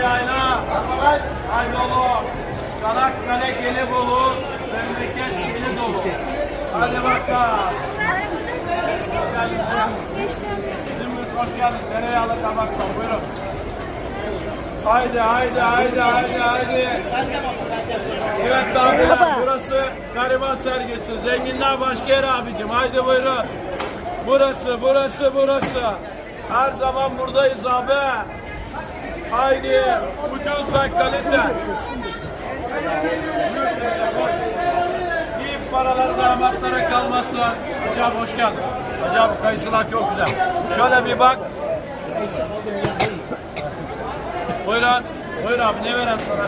yayla, haydolu, salak melek yeni bulur, memleket yeni dolu. Hadi bakalım. Şimdi hoş geldin, tereyağlı tabakla, buyurun. Haydi, haydi, haydi, haydi, haydi. Evet daveler, burası gariban sergisi. Zenginler başka yer abicim, haydi buyurun. Burası, burası, burası. Her zaman buradayız abi. Haydi ucuz ve kalite. İyi paralar damatlara kalmasın. Hocam hoş geldin. Hocam kayısılar çok güzel. Şöyle bir bak. Buyurun. Buyur abi ne vereyim sana?